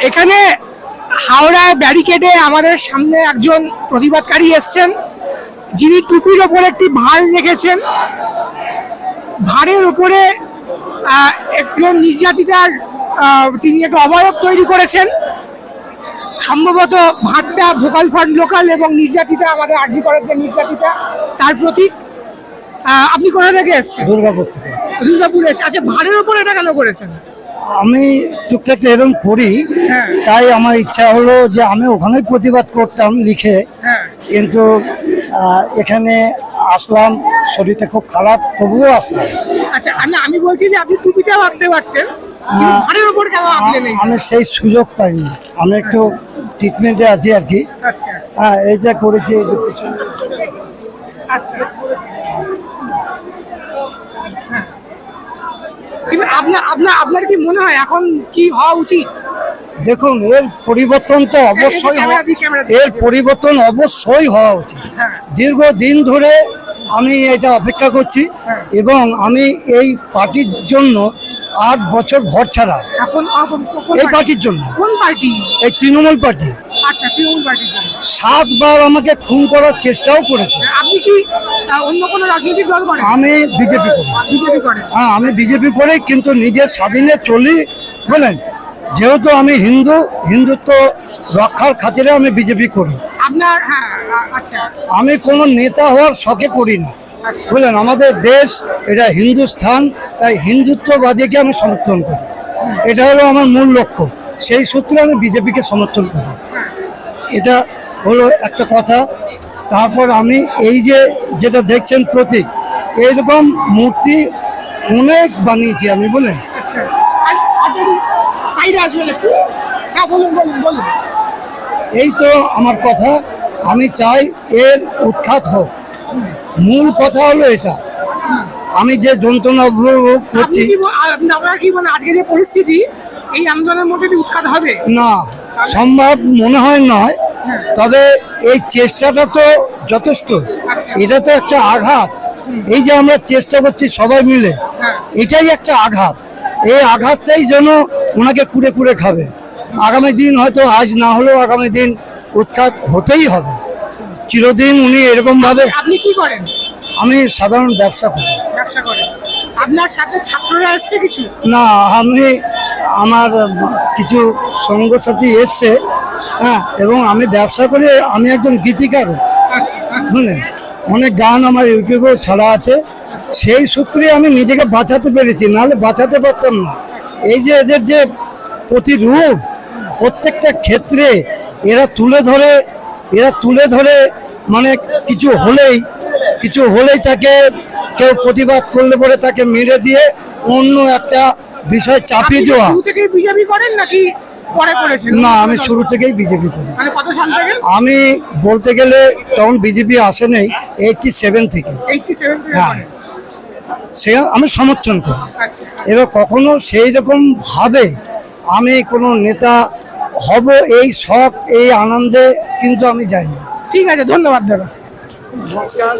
এখানে হাওড়ায় ব্যারিকেডে আমাদের সামনে একজন প্রতিবাদকারী এসছেন। যিনি টুকুর ওপর একটি ভাঁড় রেখেছেন। ভাঁড়ের উপরে আহ, একজন নির্যাতিতার তিনি একটা অবয়ব তৈরি করেছেন। সম্ভবত ভাতটা ভোকাল ফ্রন্ট লোকাল এবং নির্যাতিতা আমাদের আর্জি করার যে নির্যাতিতা তার প্রতীক। আপনি কোথা থেকে এসছেন? দুর্গাপুর থেকে। দুর্গাপুরে এসে আচ্ছা ভাঁড়ের উপর এটা কেন করেছেন? আমি টুকটাক এরকম করি হ্যাঁ। তাই আমার ইচ্ছা হলো যে আমি ওখানে প্রতিবাদ করতাম লিখে। হ্যাঁ। কিন্তু এখানে আসলাম শরীরটা খুব খারাপ তবুও আসলাম। আচ্ছা না আমি বলছি যে আপনি টুপিটাও আঁকতে পারতেন আমি সেই সুযোগ পাইনি। আমি একটু ট্রিটমেন্টে আছি আর কি। আচ্ছা। হ্যাঁ এই যা করেছি। আচ্ছা। হ্যাঁ। কিন্তু আপনার আপনার আপনার কি মনে হয় এখন কি হওয়া উচিত? দেখুন এর পরিবর্তন তো অবশ্যই ক্যামেরা দিই। এর পরিবর্তন অবশ্যই হওয়া উচিত। হ্যাঁ। দীর্ঘ দিন ধরে আমি এটা অপেক্ষা করছি হ্যাঁ। এবং আমি এই পার্টির জন্য আট বছর ঘর ছাড়া। এখন এই পার্টির জন্য। কোন পার্টি? এই তৃণমূল পার্টি। আচ্ছা তৃণমূল পার্টির জন্য। সাতবার আমাকে খুন করার চেষ্টাও করেছে। আপনি কি অন্য কোনো রাজনৈতিক দল করেন আমি বিজেপি করি। বিজেপি হ্যাঁ আমি বিজেপি করি কিন্তু নিজের স্বাধীনে চলি বলেন যেহেতু আমি হিন্দু হিন্দুত্ব রক্ষার খাতিরে আমি বিজেপি করি। আপনার হ্যাঁ আচ্ছা। আমি কোনো নেতা হওয়ার শখে করি না আচ্ছা। বুঝলেন? আমাদের দেশ এটা হিন্দুস্থান তাই হিন্দুত্ববাদীকে আমি সমর্থন করি। এটা হলো আমার মূল লক্ষ্য। সেই সূত্রে আমি বিজেপিকে সমর্থন করি। এটা হলো একটা কথা। তারপর আমি এই যে যেটা দেখছেন প্রতীক এইরকম মূর্তি অনেক বানিয়েছি আমি বলেন। আচ্ছা। একটু। হ্যাঁ এই তো আমার কথা আমি চাই এর উৎখাত হোক। মূল কথা হলো এটা। আমি যে যন্ত্রণা উপভোগ করছি কি আপনারা কি মানে আজকে যে পরিস্থিতি এই আন্দোলনের মধ্যে উৎখাত হবে? না সম্ভব মনে হয় নয়। তবে এই চেষ্টাটা তো যথেষ্ট। আচ্ছা। এটা তো একটা আঘাত। এই যে আমরা চেষ্টা করছি সবাই মিলে হ্যাঁ। এটাই একটা আঘাত। এই আঘাতটাই যেন ওনাকে কুড়ে কুড়ে খাবে। আগামী দিন হয়তো আজ না হলেও আগামী দিন উৎখাত হতেই হবে। চিরদিন উনি এরকম ভাবে আপনি কি করেন? আমি সাধারণ ব্যবসা করি। ব্যবসা করেন। আপনার সাথে ছাত্ররা এসছে কিছু? না আমি আমার কিছু সঙ্গসাথী এসছে। হ্যাঁ এবং আমি ব্যবসা করে আমি একজন গীতিকার। আচ্ছা আচ্ছা। শুনেন অনেক গান আমার ইউটিউবেও ছাড়া আছে। সেই সূত্রে আমি নিজেকে বাঁচাতে পেরেছি নাহলে বাঁচাতে পারতাম না। এই যে এদের যে প্রতিরূপ প্রত্যেকটা ক্ষেত্রে এরা তুলে ধরে এরা তুলে ধরে মানে কিছু হলেই কিছু হলেই তাকে কেউ প্রতিবাদ করলে পরে তাকে মেরে দিয়ে অন্য একটা বিষয় চাপিয়ে দেওয়া। থেকে বিজেপি করেন নাকি পরে করেছেন? না আমি শুরু থেকেই বিজেপি করি। মানে কত সাল থেকে? আমি বলতে গেলে তখন বিজেপি আসে নেই এইটটি সেভেন থেকে। এইটটি সেভেন থেকে হ্যাঁ। সে আমি সমর্থন করি। আচ্ছা। এবার কখনো সেই রকম ভাবে আমি কোনো নেতা হব এই শখ এই আনন্দে কিন্তু আমি যাই না। ঠিক আছে ধন্যবাদ দাদা। নমস্কার।